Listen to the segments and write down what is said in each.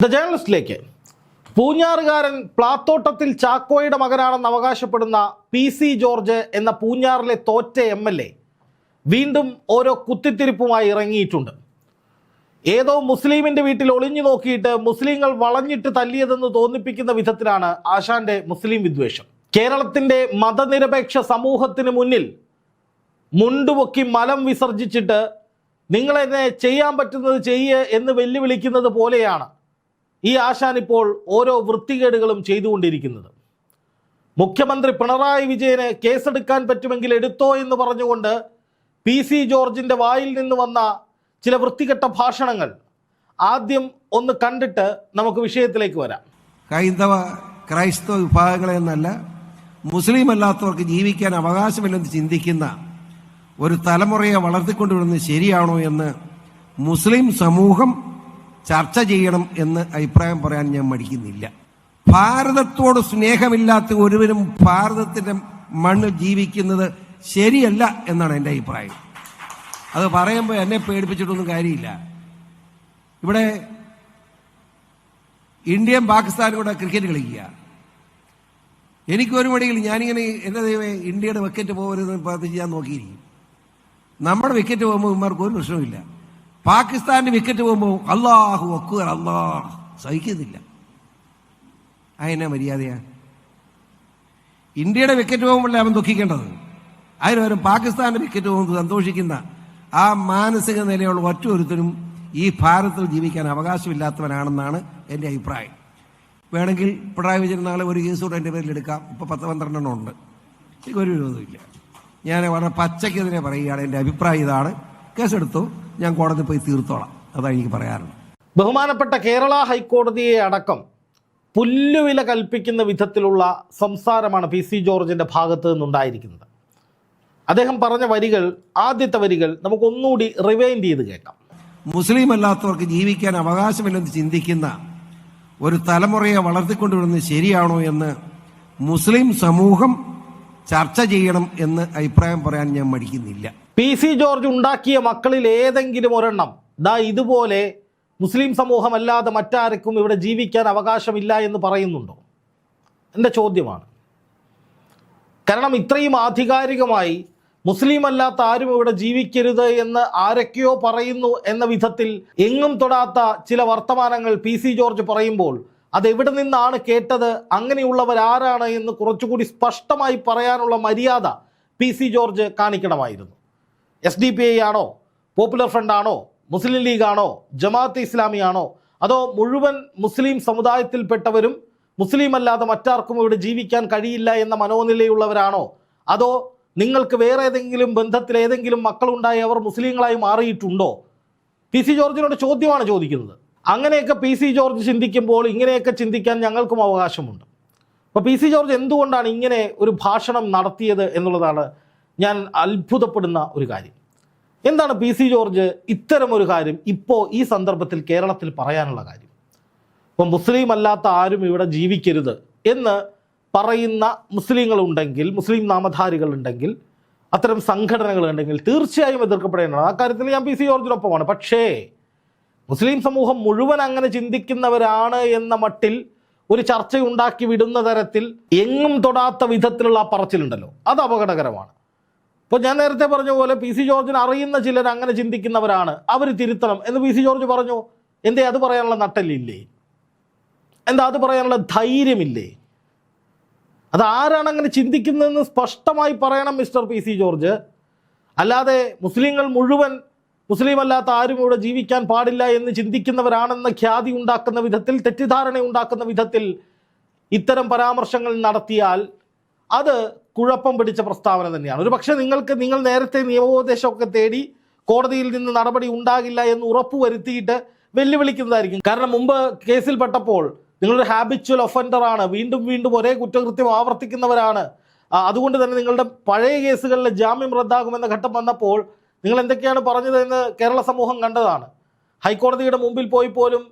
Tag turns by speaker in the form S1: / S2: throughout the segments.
S1: The ജേർണലിസ്റ്റിലേക്ക് പൂഞ്ഞാറുകാരൻ പ്ലാത്തോട്ടത്തിൽ ചാക്കോയുടെ മകനാണെന്ന് അവകാശപ്പെടുന്ന P C George എന്ന പൂഞ്ഞാറിലെ തോറ്റ എം എൽ എ വീണ്ടും ഓരോ കുത്തിത്തിരിപ്പുമായി ഇറങ്ങിയിട്ടുണ്ട്. ഏതോ മുസ്ലിമിന്റെ വീട്ടിൽ ഒളിഞ്ഞു നോക്കിയിട്ട് മുസ്ലിങ്ങൾ വളഞ്ഞിട്ട് തല്ലിയതെന്ന് തോന്നിപ്പിക്കുന്ന വിധത്തിലാണ് ആശാന്റെ മുസ്ലിം വിദ്വേഷം. കേരളത്തിന്റെ മതനിരപേക്ഷ സമൂഹത്തിന് മുന്നിൽ മുണ്ടുപൊക്കി മലം വിസർജിച്ചിട്ട് നിങ്ങളെന്നെ ചെയ്യാൻ പറ്റുന്നത് ചെയ്യ് എന്ന് വെല്ലുവിളിക്കുന്നത് പോലെയാണ് ഈ ആശാൻ ഇപ്പോൾ ഓരോ വൃത്തികേടുകളും ചെയ്തുകൊണ്ടിരിക്കുന്നത്. മുഖ്യമന്ത്രി പിണറായി വിജയന് കേസെടുക്കാൻ പറ്റുമെങ്കിൽ എടുത്തോ എന്ന് പറഞ്ഞുകൊണ്ട് പി സി ജോർജിന്റെ വായിൽ നിന്ന് വന്ന ചില വൃത്തികെട്ട ഭാഷണങ്ങൾ ആദ്യം ഒന്ന് കണ്ടിട്ട് നമുക്ക് വിഷയത്തിലേക്ക് വരാം.
S2: ഹൈന്ദവ ക്രൈസ്തവ വിഭാഗങ്ങളെ എന്നല്ല മുസ്ലിം അല്ലാത്തവർക്ക് ജീവിക്കാൻ അവകാശമില്ലെന്ന് ചിന്തിക്കുന്ന ഒരു തലമുറയെ വളർത്തിക്കൊണ്ടുവരുന്നത് ശരിയാണോ എന്ന് മുസ്ലിം സമൂഹം ചർച്ച ചെയ്യണം എന്ന് അഭിപ്രായം പറയാൻ ഞാൻ മടിക്കുന്നില്ല. ഭാരതത്തോട് സ്നേഹമില്ലാത്ത ഒരുവരും ഭാരതത്തിന്റെ മണ്ണ് ജീവിക്കുന്നത് ശരിയല്ല എന്നാണ് എന്റെ അഭിപ്രായം. അത് പറയുമ്പോൾ എന്നെ പേടിപ്പിച്ചിട്ടൊന്നും കാര്യമില്ല. ഇവിടെ ഇന്ത്യയും പാകിസ്ഥാനും കൂടെ ക്രിക്കറ്റ് കളിക്കുക. എനിക്കൊരു മടിയിൽ ഞാനിങ്ങനെ എന്റെ ദൈവമേ ഇന്ത്യയുടെ വിക്കറ്റ് പോകരുതെന്ന് പ്രാർത്ഥിച്ച് ഞാൻ നോക്കിയിരിക്കും. നമ്മുടെ വിക്കറ്റ് പോകുമ്പോൾ ഇമാർക്ക് ഒരു പ്രശ്നവുമില്ല. പാകിസ്ഥാന്റെ വിക്കറ്റ് പോകുമ്പോൾ അള്ളാഹു അക്ബർ അള്ളാഹ് സഹിക്കുന്നില്ല. അതിനെ മര്യാദയാ. ഇന്ത്യയുടെ വിക്കറ്റ് പോകുമ്പോഴേ അവൻ ദുഃഖിക്കേണ്ടത്? അതിന് പാകിസ്ഥാന്റെ വിക്കറ്റ് പോകുമ്പോൾ സന്തോഷിക്കുന്ന ആ മാനസിക നിലയുള്ള ഒറ്റ ഒരുത്തരും ഈ ഭാരതത്തിൽ ജീവിക്കാൻ അവകാശമില്ലാത്തവനാണെന്നാണ് എന്റെ അഭിപ്രായം. വേണമെങ്കിൽ പിണറായി വിജയൻ നാളെ ഒരു കേസ് കൂടെ എന്റെ പേരിൽ എടുക്കാം. ഇപ്പൊ പത്ത് പന്ത്രണ്ടെണ്ണം ഉണ്ട്. എനിക്ക് ഒരു വിരോധമില്ല ഞാൻ വളരെ പച്ചയ്ക്കെതിരെ പറയുകയാണ്. എന്റെ അഭിപ്രായം ഇതാണ്. കേസെടുത്തു. ഞാൻ കോടതി പോയി തീർത്തോളാം. അതാണ് എനിക്ക് പറയാറുള്ളത്
S1: ബഹുമാനപ്പെട്ട കേരള ഹൈക്കോടതിയെ അടക്കം പുല്ലുവില കൽപ്പിക്കുന്ന വിധത്തിലുള്ള സംസാരമാണ് പി സി ജോർജിന്റെ ഭാഗത്ത് നിന്നുണ്ടായിരിക്കുന്നത്. അദ്ദേഹം പറഞ്ഞ വരികൾ ആദ്യത്തെ വരികൾ നമുക്ക് ഒന്നുകൂടി റിവൈൻഡ് ചെയ്ത് കേൾക്കാം.
S2: മുസ്ലിം അല്ലാത്തവർക്ക് ജീവിക്കാൻ അവകാശമില്ലെന്ന് ചിന്തിക്കുന്ന ഒരു തലമുറയെ വളർത്തിക്കൊണ്ടുവരുന്നത് ശരിയാണോ എന്ന് മുസ്ലിം സമൂഹം ചർച്ച ചെയ്യണം എന്ന് അഭിപ്രായം പറയാൻ ഞാൻ മടിക്കുന്നില്ല.
S1: പി സി ജോർജ് ഉണ്ടാക്കിയ മക്കളിൽ ഏതെങ്കിലും ഒരെണ്ണം. ദാ ഇതുപോലെ മുസ്ലിം സമൂഹമല്ലാതെ മറ്റാർക്കും ഇവിടെ ജീവിക്കാൻ അവകാശമില്ല എന്ന് പറയുന്നുണ്ടോ? എന്റെ ചോദ്യമാണ്. കാരണം ഇത്രയും ആധികാരികമായി മുസ്ലിം അല്ലാത്ത ആരും ഇവിടെ ജീവിക്കരുത് എന്ന് ആരൊക്കെയോ പറയുന്നു എന്ന വിധത്തിൽ എങ്ങും തൊടാത്ത ചില വർത്തമാനങ്ങൾ പി സി ജോർജ് പറയുമ്പോൾ അതെവിടെ നിന്നാണ് കേട്ടത്? അങ്ങനെയുള്ളവരാരാണ് എന്ന് കുറച്ചുകൂടി സ്പഷ്ടമായി പറയാനുള്ള മര്യാദ പി സി ജോർജ് കാണിക്കണമായിരുന്നു. എസ് ഡി പി ഐ ആണോ പോപ്പുലർ ഫ്രണ്ട് ആണോ? മുസ്ലിം ലീഗ് ആണോ? ജമാഅത്ത് ഇസ്ലാമി ആണോ? അതോ മുഴുവൻ മുസ്ലിം സമുദായത്തിൽപ്പെട്ടവരും മുസ്ലിം അല്ലാതെ മറ്റാർക്കും ഇവിടെ ജീവിക്കാൻ കഴിയില്ല എന്ന മനോനിലയുള്ളവരാണോ? അതോ നിങ്ങൾക്ക് വേറെ ഏതെങ്കിലും ബന്ധത്തിൽ ഏതെങ്കിലും മക്കളുണ്ടായി അവർ മുസ്ലിങ്ങളായി മാറിയിട്ടുണ്ടോ? പി സി ജോർജിനോട് ചോദ്യമാണ് ചോദിക്കുന്നത്. അങ്ങനെയൊക്കെ പി സി ജോർജ് ചിന്തിക്കുമ്പോൾ ഇങ്ങനെയൊക്കെ ചിന്തിക്കാൻ ഞങ്ങൾക്കും അവകാശമുണ്ട്. അപ്പോൾ പി സി ജോർജ് എന്തുകൊണ്ടാണ് ഇങ്ങനെ ഒരു ഭാഷണം നടത്തിയത് എന്നുള്ളതാണ് ഞാൻ അത്ഭുതപ്പെടുന്ന ഒരു കാര്യം. എന്താണ് പി സി ജോർജ് ഒരു കാര്യം ഇപ്പോൾ ഈ സന്ദർഭത്തിൽ കേരളത്തിൽ പറയാനുള്ള കാര്യം? ഇപ്പം മുസ്ലിം അല്ലാത്ത ആരും ഇവിടെ ജീവിക്കരുത് എന്ന് പറയുന്ന മുസ്ലിങ്ങളുണ്ടെങ്കിൽ മുസ്ലിം നാമധാരികളുണ്ടെങ്കിൽ അത്തരം സംഘടനകൾ ഉണ്ടെങ്കിൽ തീർച്ചയായും എതിർക്കപ്പെടേണ്ടതാണ്. ആ കാര്യത്തിൽ ഞാൻ പി സി ജോർജിനൊപ്പമാണ്. പക്ഷേ മുസ്ലിം സമൂഹം മുഴുവൻ അങ്ങനെ ചിന്തിക്കുന്നവരാണ് എന്ന മട്ടിൽ ഒരു ചർച്ചയുണ്ടാക്കി വിടുന്ന തരത്തിൽ എങ്ങും തൊടാത്ത വിധത്തിലുള്ള ആ പറച്ചിലുണ്ടല്ലോ. അത് അപകടകരമാണ്. ഇപ്പോൾ ഞാൻ നേരത്തെ പറഞ്ഞ പോലെ പി സി ജോർജിന് അറിയുന്ന ചിലർ അങ്ങനെ ചിന്തിക്കുന്നവരാണ്. അവർ തിരുത്തണം എന്ന് പി സി ജോർജ് പറഞ്ഞു. എന്തേ അത് പറയാനുള്ള നട്ടലില്ലേ എന്താ അത് പറയാനുള്ള ധൈര്യമില്ലേ? അത് ആരാണ് അങ്ങനെ ചിന്തിക്കുന്നതെന്ന് സ്പഷ്ടമായി പറയണം മിസ്റ്റർ പി സി ജോർജ്. അല്ലാതെ മുസ്ലിങ്ങൾ മുഴുവൻ മുസ്ലിം അല്ലാത്ത ആരും ഇവിടെ ജീവിക്കാൻ പാടില്ല എന്ന് ചിന്തിക്കുന്നവരാണെന്ന ഖ്യാതി ഉണ്ടാക്കുന്ന വിധത്തിൽ തെറ്റിദ്ധാരണ ഉണ്ടാക്കുന്ന വിധത്തിൽ ഇത്തരം പരാമർശങ്ങൾ നടത്തിയാൽ അത് കുഴപ്പം പിടിച്ച പ്രസ്താവന തന്നെയാണ്. ഒരു പക്ഷേ നിങ്ങൾക്ക് നിങ്ങൾ നേരത്തെ നിയമോപദേശമൊക്കെ തേടി കോടതിയിൽ നിന്ന് നടപടി ഉണ്ടാകില്ല എന്ന് ഉറപ്പുവരുത്തിയിട്ട് വെല്ലുവിളിക്കുന്നതായിരിക്കും. കാരണം മുമ്പ് കേസിൽപ്പെട്ടപ്പോൾ നിങ്ങളൊരു ഹാബിച്വൽ ഒഫൻഡറാണ് വീണ്ടും വീണ്ടും ഒരേ കുറ്റകൃത്യം ആവർത്തിക്കുന്നവരാണ്. അതുകൊണ്ട് തന്നെ നിങ്ങളുടെ പഴയ കേസുകളിലെ ജാമ്യം റദ്ദാകുമെന്ന ഘട്ടം വന്നപ്പോൾ നിങ്ങൾ എന്തൊക്കെയാണ് പറഞ്ഞതെന്ന് കേരള സമൂഹം കണ്ടതാണ്. ഹൈക്കോടതിയുടെ മുമ്പിൽ പോയി പോലും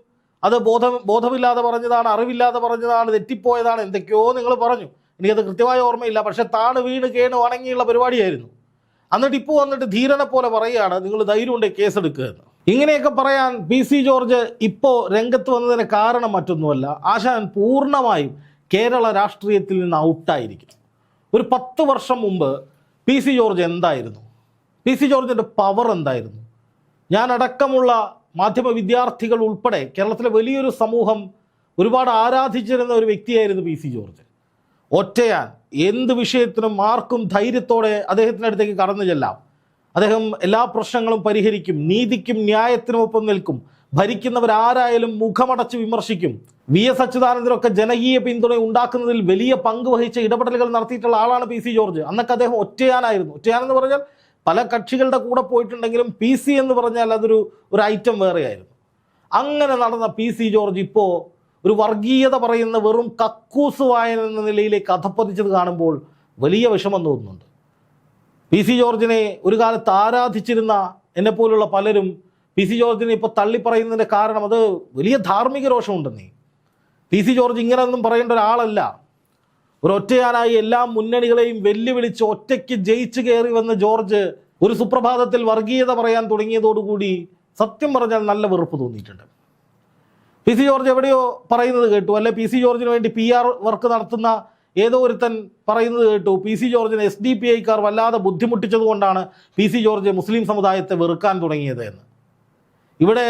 S1: അത് ബോധം ബോധമില്ലാതെ പറഞ്ഞതാണ് അറിവില്ലാതെ പറഞ്ഞതാണ് തെറ്റിപ്പോയതാണ് എന്തൊക്കെയോ നിങ്ങൾ പറഞ്ഞു. എനിക്കത് കൃത്യമായ ഓർമ്മയില്ല. പക്ഷെ താണ് വീണ് കേണു വണങ്ങിയുള്ള പരിപാടിയായിരുന്നു. എന്നിട്ട് ഇപ്പോൾ വന്നിട്ട് ധീരനെ പോലെ പറയുകയാണ് നിങ്ങൾ ധൈര്യം കേസ് കേസെടുക്കുക എന്ന്. ഇങ്ങനെയൊക്കെ പറയാൻ പി സി ജോർജ് ഇപ്പോൾ രംഗത്ത് വന്നതിന് കാരണം മറ്റൊന്നുമല്ല. ആശാൻ പൂർണമായും കേരള രാഷ്ട്രീയത്തിൽ നിന്ന് ഔട്ടായിരിക്കും. ഒരു പത്ത് വർഷം മുമ്പ് പി സി ജോർജ് എന്തായിരുന്നു? പി സി ജോർജിന്റെ പവർ എന്തായിരുന്നു? ഞാനടക്കമുള്ള മാധ്യമ വിദ്യാർത്ഥികൾ ഉൾപ്പെടെ കേരളത്തിലെ വലിയൊരു സമൂഹം ഒരുപാട് ആരാധിച്ചിരുന്ന ഒരു വ്യക്തിയായിരുന്നു പി സി ജോർജ്. ഒറ്റയാൻ എന്ത് വിഷയത്തിനും ആർക്കും ധൈര്യത്തോടെ അദ്ദേഹത്തിന്റെ അടുത്തേക്ക് കടന്നു ചെല്ലാം. അദ്ദേഹം എല്ലാ പ്രശ്നങ്ങളും പരിഹരിക്കും നീതിക്കും ന്യായത്തിനും ഒപ്പം നിൽക്കും. ഭരിക്കുന്നവരാരായാലും മുഖമടച്ച് വിമർശിക്കും. വി എസ് അച്യുതാനന്ദനൊക്കെ ജനകീയ പിന്തുണ ഉണ്ടാക്കുന്നതിൽ വലിയ പങ്ക് വഹിച്ച ഇടപെടലുകൾ നടത്തിയിട്ടുള്ള ആളാണ് പി സി ജോർജ്. അന്നൊക്കെ അദ്ദേഹം ഒറ്റയാനായിരുന്നു. ഒറ്റയാനെന്ന് പറഞ്ഞാൽ പല കക്ഷികളുടെ കൂടെ പോയിട്ടുണ്ടെങ്കിലും പി സി എന്ന് പറഞ്ഞാൽ അതൊരു ഒരു ഐറ്റം വേറെയായിരുന്നു. അങ്ങനെ നടന്ന പി സി ജോർജ് ഇപ്പോൾ ഒരു വർഗീയത പറയുന്ന വെറും കക്കൂസ് വായന എന്ന നിലയിലേക്ക് അധപ്പതിച്ചത് കാണുമ്പോൾ വലിയ വിഷമം തോന്നുന്നുണ്ട്. പി സി ജോർജിനെ ഒരു കാലത്ത് ആരാധിച്ചിരുന്ന എന്നെപ്പോലുള്ള പലരും പി സി ജോർജിനെ ഇപ്പോൾ തള്ളിപ്പറയുന്നതിന്റെ കാരണം അത് വലിയ ധാർമ്മിക രോഷമുണ്ടെന്നേ. പി സി ജോർജ് ഇങ്ങനെയൊന്നും പറയേണ്ട ഒരാളല്ല. ഒരു ഒറ്റയാനായി എല്ലാ മുന്നണികളെയും വെല്ലുവിളിച്ച് ഒറ്റയ്ക്ക് ജയിച്ചു കയറി വന്ന ജോർജ് ഒരു സുപ്രഭാതത്തിൽ വർഗീയത പറയാൻ തുടങ്ങിയതോടുകൂടി സത്യം പറഞ്ഞാൽ നല്ല വെറുപ്പ് തോന്നിയിട്ടുണ്ട്. പി സി ജോർജ് എവിടെയോ പറയുന്നത് കേട്ടു. അല്ലെ പി സി ജോർജിന് വേണ്ടി പി ആർ വർക്ക് നടത്തുന്ന ഏതോ ഒരുത്തൻ പറയുന്നത് കേട്ടു. പി സി ജോർജിനെ എസ് ഡി പി ഐക്കാർ വല്ലാതെ ബുദ്ധിമുട്ടിച്ചതുകൊണ്ടാണ് പി സി ജോർജ് മുസ്ലിം സമുദായത്തെ വെറുക്കാൻ തുടങ്ങിയത് എന്ന്. ഇവിടെ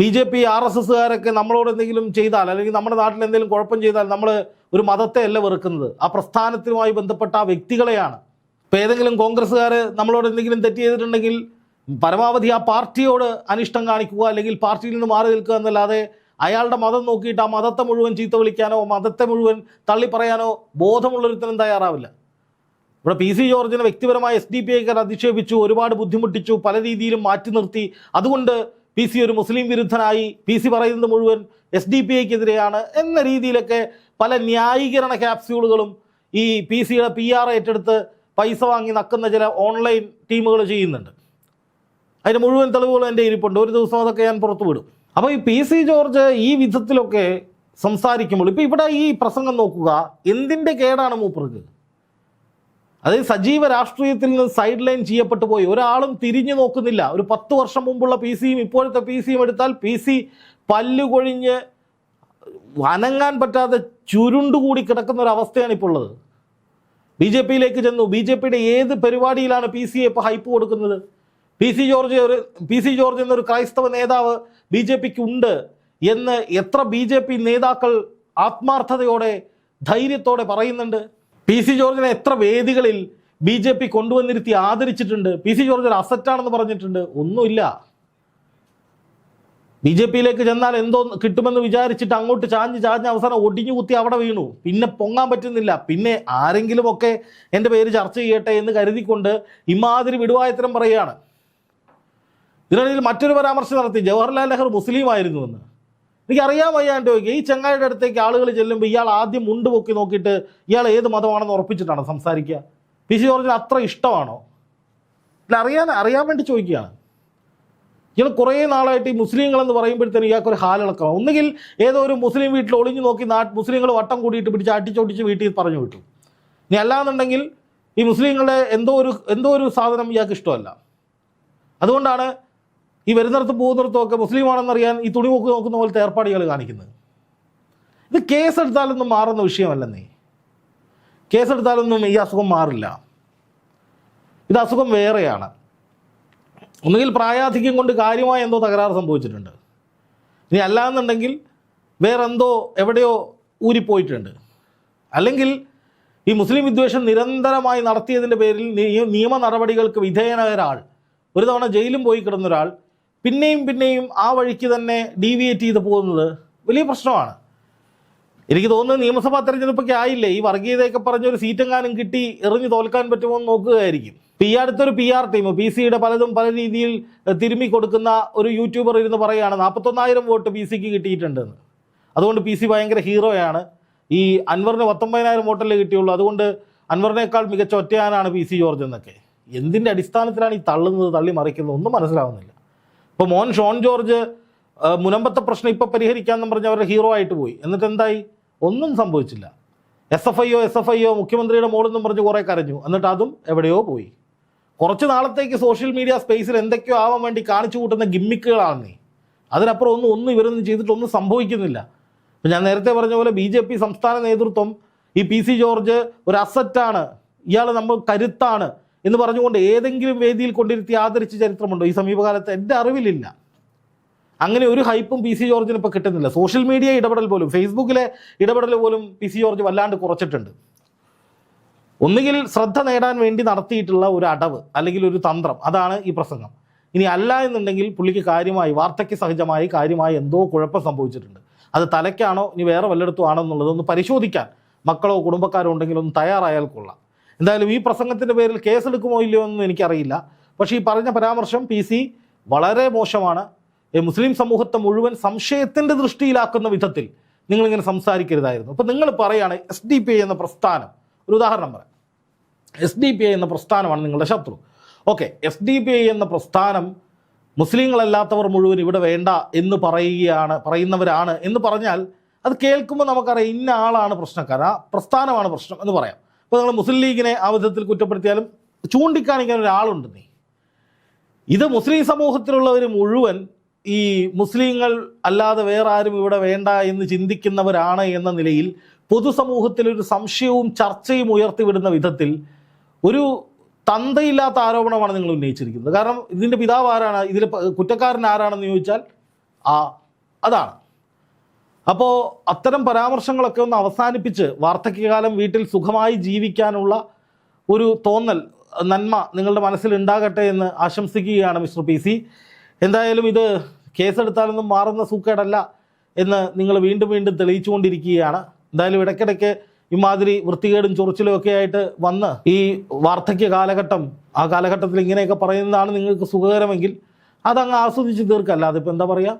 S1: B J P R S എസ്സുകാരൊക്കെ നമ്മളോട് എന്തെങ്കിലും ചെയ്താൽ അല്ലെങ്കിൽ നമ്മുടെ നാട്ടിൽ എന്തെങ്കിലും കുഴപ്പം ചെയ്താൽ നമ്മൾ ഒരു മതത്തെ അല്ല വെറുക്കുന്നത്. ആ പ്രസ്ഥാനത്തിനുമായി ബന്ധപ്പെട്ട ആ വ്യക്തികളെയാണ്. ഇപ്പോൾ ഏതെങ്കിലും കോൺഗ്രസ്സുകാർ നമ്മളോട് എന്തെങ്കിലും തെറ്റ് ചെയ്തിട്ടുണ്ടെങ്കിൽ പരമാവധി ആ പാർട്ടിയോട് അനിഷ്ടം കാണിക്കുക അല്ലെങ്കിൽ പാർട്ടിയിൽ നിന്ന് മാറി നിൽക്കുക എന്നല്ലാതെ അയാളുടെ മതം നോക്കിയിട്ട് ആ മതത്തെ മുഴുവൻ ചീത്ത വിളിക്കാനോ മതത്തെ മുഴുവൻ തള്ളി പറയാനോ ബോധമുള്ളൊരുത്തനും തയ്യാറാവില്ല. ഇവിടെ പി സി ജോർജിനെ വ്യക്തിപരമായി എസ് ഡി പി ഐക്കാർ അധിക്ഷേപിച്ചു ഒരുപാട് ബുദ്ധിമുട്ടിച്ചു പല രീതിയിലും മാറ്റി നിർത്തി. അതുകൊണ്ട് പി സി ഒരു മുസ്ലിം വിരുദ്ധനായി പി സി പറയുന്നത് മുഴുവൻ എസ് ഡി പി ഐക്കെതിരെയാണ് എന്ന രീതിയിലൊക്കെ പല ന്യായീകരണ ക്യാപ്സ്യൂളുകളും ഈ പി സിയുടെ പി ആർ ഏറ്റെടുത്ത് പൈസ വാങ്ങി നക്കുന്ന ചില ഓൺലൈൻ ടീമുകൾ ചെയ്യുന്നുണ്ട്. അതിന് മുഴുവൻ തെളിവുകളും എന്റെ ഇരിപ്പുണ്ട് ഒരു ദിവസം അതൊക്കെ ഞാൻ പുറത്തു വിടും. അപ്പോൾ ഈ പി സി ജോർജ് ഈ വിധത്തിലൊക്കെ സംസാരിക്കുമ്പോൾ ഇപ്പോൾ ഇവിടെ ഈ പ്രസംഗം നോക്കുക എന്തിന്റെ കേടാണ് മൂപ്പർക്ക്? അതായത് സജീവ രാഷ്ട്രീയത്തിൽ നിന്ന് സൈഡ് ലൈൻ ചെയ്യപ്പെട്ടു പോയി. ഒരാളും തിരിഞ്ഞു നോക്കുന്നില്ല. ഒരു പത്ത് വർഷം മുമ്പുള്ള പി സിയും ഇപ്പോഴത്തെ പി സിയും എടുത്താൽ പി സി പല്ലുകൊഴിഞ്ഞ് അനങ്ങാൻ പറ്റാതെ ചുരുണ്ടുകൂടി കിടക്കുന്ന ഒരു അവസ്ഥയാണ് ഇപ്പോൾ ഉള്ളത്. ബി ജെ പിയിലേക്ക് ചെന്നു. ബി ജെ പിയുടെ ഏത് പരിപാടിയിലാണ് പി സിയെ ഇപ്പോൾ ഹൈപ്പ് കൊടുക്കുന്നത്? പി സി ജോർജ് ഒരു പി സി ജോർജ് എന്നൊരു ക്രൈസ്തവ നേതാവ് ബി ജെ പിക്ക് ഉണ്ട് എന്ന് എത്ര ബി ജെ പി നേതാക്കൾ ആത്മാർത്ഥതയോടെ ധൈര്യത്തോടെ പറയുന്നുണ്ട്. പി സി ജോർജിനെ എത്ര വേദികളിൽ ബി ജെ പി കൊണ്ടുവന്നിരുത്തി ആദരിച്ചിട്ടുണ്ട്. പി സി ജോർജ് ഒരു അസറ്റാണെന്ന് പറഞ്ഞിട്ടുണ്ട്. ഒന്നുമില്ല. ബി ജെ പിയിലേക്ക് ചെന്നാൽ എന്തോ കിട്ടുമെന്ന് വിചാരിച്ചിട്ട് അങ്ങോട്ട് ചാഞ്ഞ് ചാഞ്ഞ് അവസാനം ഒടിഞ്ഞു കുത്തി അവിടെ വീണു. പിന്നെ പൊങ്ങാൻ പറ്റുന്നില്ല. പിന്നെ ആരെങ്കിലുമൊക്കെ എന്റെ പേര് ചർച്ച ചെയ്യട്ടെ എന്ന് കരുതിക്കൊണ്ട് ഇമാതിരി വിടുവായത്തരം പറയുകയാണ്. ഇതിനിടയിൽ മറ്റൊരു പരാമർശം നടത്തി. ജവഹർലാൽ നെഹ്റു മുസ്ലിം ആയിരുന്നുവെന്ന് എനിക്കറിയാൻ വയ്യാണ്ട് ചോദിക്കുക ഈ ചങ്ങായിയുടെ അടുത്തേക്ക് ആളുകൾ ചെല്ലുമ്പോൾ ഇയാൾ ആദ്യം മുണ്ട് പൊക്കി നോക്കിയിട്ട് ഇയാൾ ഏത് മതമാണെന്ന് ഉറപ്പിച്ചിട്ടാണ് സംസാരിക്കുക. പി സി ജോർജിന് അത്ര ഇഷ്ടമാണോ? ഇല്ല അറിയാൻ അറിയാൻ വേണ്ടി ചോദിക്കുകയാണ്. ഇയാൾ കുറേ നാളായിട്ട് ഈ മുസ്ലിങ്ങളെന്ന് പറയുമ്പോഴത്തേനും ഇയാൾക്കൊരു ഹാലിളക്കണം ഒന്നുകിൽ ഏതോ ഒരു മുസ്ലിം വീട്ടിൽ ഒളിഞ്ഞു നോക്കി നാട്ട് മുസ്ലിങ്ങൾ വട്ടം കൂടിയിട്ട് പിടിച്ച് അടിച്ചൊടിച്ച് വീട്ടിൽ പറഞ്ഞു വിട്ടു. ഇനി അല്ലാന്നുണ്ടെങ്കിൽ ഈ മുസ്ലിങ്ങളുടെ എന്തോ ഒരു എന്തോ ഒരു സാധനം ഇയാൾക്ക് ഇഷ്ടമല്ല. അതുകൊണ്ടാണ് ഈ വരുന്നിടത്ത് പോകുന്നിടത്തുമൊക്കെ മുസ്ലിമാണെന്നറിയാൻ ഈ തുണി നോക്കി നോക്കുന്ന പോലത്തെ ഏർപ്പാടുകൾ കാണിക്കുന്നത്. ഇത് കേസെടുത്താലൊന്നും മാറുന്ന വിഷയമല്ലെന്നേ കേസെടുത്താലൊന്നും ഈ അസുഖം മാറില്ല. ഇത് അസുഖം വേറെയാണ്. ഒന്നുകിൽ പ്രായാധിക്യം കൊണ്ട് കാര്യമായ എന്തോ തകരാറ് സംഭവിച്ചിട്ടുണ്ട്. ഇനി അല്ലാന്നുണ്ടെങ്കിൽ വേറെന്തോ എവിടെയോ ഊരിപ്പോയിട്ടുണ്ട്. അല്ലെങ്കിൽ ഈ മുസ്ലിം വിദ്വേഷം നിരന്തരമായി നടത്തിയതിന്റെ പേരിൽ നിയ- നിയമ നടപടികൾക്ക് വിധേയനായ ഒരാൾ ഒരു തവണ ജയിലും പോയി കിടന്ന ഒരാൾ പിന്നെയും പിന്നെയും ആ വഴിക്ക് തന്നെ ഡീവിയേറ്റ് ചെയ്ത് പോകുന്നത് വലിയ പ്രശ്നമാണ്. എനിക്ക് തോന്നുന്നത് നിയമസഭാ തെരഞ്ഞെടുപ്പൊക്കെ ആയില്ലേ? ഈ വർഗീയതയൊക്കെ പറഞ്ഞൊരു സീറ്റെങ്ങാനും കിട്ടി എറിഞ്ഞു തോൽക്കാൻ പറ്റുമോ എന്ന് നോക്കുകയായിരിക്കും. ഈ അടുത്തൊരു പി ആർ ടീം പി സിയുടെ പലതും പല രീതിയിൽ തിരുമ്മി കൊടുക്കുന്ന ഒരു യൂട്യൂബർ ഇരുന്ന് പറയുകയാണ് നാൽപ്പത്തൊന്നായിരം വോട്ട് പി സിക്ക് കിട്ടിയിട്ടുണ്ടെന്ന്. അതുകൊണ്ട് പി സി ഭയങ്കര ഹീറോയാണ്. ഈ അൻവറിന് പത്തൊമ്പതിനായിരം വോട്ടല്ലേ കിട്ടിയുള്ളൂ. അതുകൊണ്ട് അൻവറിനേക്കാൾ മികച്ച ഒറ്റയാനാണ് പി സി ജോർജ് എന്നൊക്കെ. എന്തിന്റെ അടിസ്ഥാനത്തിലാണ് ഈ തള്ളുന്നത് തള്ളി മറിക്കുന്നത്? ഒന്നും മനസ്സിലാവുന്നില്ല. ഇപ്പോൾ മോൻ ഷോൺ ജോർജ് മുനമ്പത്ത പ്രശ്നം ഇപ്പോൾ പരിഹരിക്കാന്ന് പറഞ്ഞ് അവരുടെ ഹീറോ ആയിട്ട് പോയി. എന്നിട്ട് എന്തായി? ഒന്നും സംഭവിച്ചില്ല. S F IO S F ഐയോ മുഖ്യമന്ത്രിയുടെ മോളെന്നും പറഞ്ഞ് കുറേ കരഞ്ഞു. എന്നിട്ട് അതും എവിടെയോ പോയി. കുറച്ച് നാളത്തേക്ക് സോഷ്യൽ മീഡിയ സ്പേസിൽ എന്തൊക്കെയോ ആവാൻ വേണ്ടി കാണിച്ചു കൂട്ടുന്ന ഗിമ്മിക്കുകളാണ് നീ. അതിനപ്പുറം ഒന്നും ഒന്നും ഇവരൊന്നും ചെയ്തിട്ടൊന്നും സംഭവിക്കുന്നില്ല. അപ്പം ഞാൻ നേരത്തെ പറഞ്ഞ പോലെ ബി ജെ പി സംസ്ഥാന നേതൃത്വം ഈ പി സി ജോർജ് ഒരു അസറ്റാണ്. ഇയാൾ നമ്മൾ കരുത്താണ്. എന്ന് പറഞ്ഞുകൊണ്ട് ഏതെങ്കിലും വേദിയിൽ കൊണ്ടിരുത്തി ആദരിച്ച ചരിത്രമുണ്ടോ? ഈ സമീപകാലത്ത് എന്റെ അറിവിലില്ല. അങ്ങനെ ഒരു ഹൈപ്പും പി സി ജോർജിന് ഇപ്പോൾ കിട്ടുന്നില്ല. സോഷ്യൽ മീഡിയ ഇടപെടൽ പോലും ഫേസ്ബുക്കിലെ ഇടപെടൽ പോലും പി സി ജോർജ് വല്ലാണ്ട് കുറച്ചിട്ടുണ്ട്. ഒന്നുകിൽ ശ്രദ്ധ നേടാൻ വേണ്ടി നടത്തിയിട്ടുള്ള ഒരു അടവ് അല്ലെങ്കിൽ ഒരു തന്ത്രം അതാണ് ഈ പ്രസംഗം. ഇനി അല്ല എന്നുണ്ടെങ്കിൽ പുള്ളിക്ക് കാര്യമായി വാർത്തയ്ക്ക് സഹജമായി കാര്യമായി എന്തോ കുഴപ്പം സംഭവിച്ചിട്ടുണ്ട്. അത് തലയ്ക്കാണോ ഇനി വേറെ വല്ലയിടത്തും ആണോ എന്നുള്ളതൊന്ന് പരിശോധിക്കാൻ മക്കളോ കുടുംബക്കാരോ ഉണ്ടെങ്കിൽ ഒന്ന് തയ്യാറായാൽ കൊള്ളാം. എന്തായാലും ഈ പ്രസംഗത്തിന്റെ പേരിൽ കേസെടുക്കുമോ ഇല്ലയോ എന്ന് എനിക്കറിയില്ല. പക്ഷേ ഈ പറഞ്ഞ പരാമർശം പി സി വളരെ മോശമാണ്. മുസ്ലിം സമൂഹത്തെ മുഴുവൻ സംശയത്തിന്റെ ദൃഷ്ടിയിലാക്കുന്ന വിധത്തിൽ നിങ്ങളിങ്ങനെ സംസാരിക്കരുതായിരുന്നു. അപ്പം നിങ്ങൾ പറയുകയാണ് എസ് ഡി പി ഐ എന്ന പ്രസ്ഥാനം. ഒരു ഉദാഹരണം പറയാം. എസ് ഡി പി ഐ എന്ന പ്രസ്ഥാനമാണ് നിങ്ങളുടെ ശത്രു. Okay S D P I എന്ന പ്രസ്ഥാനം മുസ്ലിങ്ങളല്ലാത്തവർ മുഴുവൻ ഇവിടെ വേണ്ട എന്ന് പറയുകയാണ് പറയുന്നവരാണ് എന്ന് പറഞ്ഞാൽ അത് കേൾക്കുമ്പോൾ നമുക്കറിയാം ഇന്ന ആളാണ് പ്രശ്നക്കാരൻ. ആ പ്രസ്ഥാനമാണ് പ്രശ്നം എന്ന് പറയാം. ഇപ്പോൾ നിങ്ങൾ മുസ്ലിം ലീഗിനെ ആ വിധത്തിൽ കുറ്റപ്പെടുത്തിയാലും ചൂണ്ടിക്കാണിക്കാൻ ഒരാളുണ്ട് നീ. ഇത് മുസ്ലിം സമൂഹത്തിലുള്ളവർ മുഴുവൻ ഈ മുസ്ലിങ്ങൾ അല്ലാതെ വേറെ ആരും ഇവിടെ വേണ്ട എന്ന് ചിന്തിക്കുന്നവരാണ് എന്ന നിലയിൽ പൊതുസമൂഹത്തിൽ ഒരു സംശയവും ചർച്ചയും ഉയർത്തിവിടുന്ന വിധത്തിൽ ഒരു തന്തയില്ലാത്ത ആരോപണമാണ് നിങ്ങൾ ഉന്നയിച്ചിരിക്കുന്നത്. കാരണം ഇതിന്റെ പിതാവ് ആരാണ്? ഇതിൽ കുറ്റക്കാരൻ ആരാണെന്ന് ചോദിച്ചാൽ ആ അതാണ്. അപ്പോൾ അത്തരം പരാമർശങ്ങളൊക്കെ ഒന്ന് അവസാനിപ്പിച്ച് വാർദ്ധക്യകാലം വീട്ടിൽ സുഖമായി ജീവിക്കാനുള്ള ഒരു തോന്നൽ നന്മ നിങ്ങളുടെ മനസ്സിൽ ഉണ്ടാകട്ടെ എന്ന് ആശംസിക്കുകയാണ് മിസ്റ്റർ പി സി. എന്തായാലും ഇത് കേസെടുത്താലൊന്നും മാറുന്ന സൂക്കേടല്ല എന്ന് നിങ്ങൾ വീണ്ടും വീണ്ടും തെളിയിച്ചുകൊണ്ടിരിക്കുകയാണ്. എന്തായാലും ഇടയ്ക്കിടയ്ക്ക് ഇമാതിരി വൃത്തികേടും ചൊറിച്ചിലും ഒക്കെ ആയിട്ട് വന്ന് ഈ വാർദ്ധക്യ കാലഘട്ടം ആ കാലഘട്ടത്തിൽ ഇങ്ങനെയൊക്കെ പറയുന്നതാണ് നിങ്ങൾക്ക് സുഖകരമെങ്കിൽ അതങ്ങ് ആസ്വദിച്ച് തീർക്കല്ല അതിപ്പോൾ എന്താ പറയുക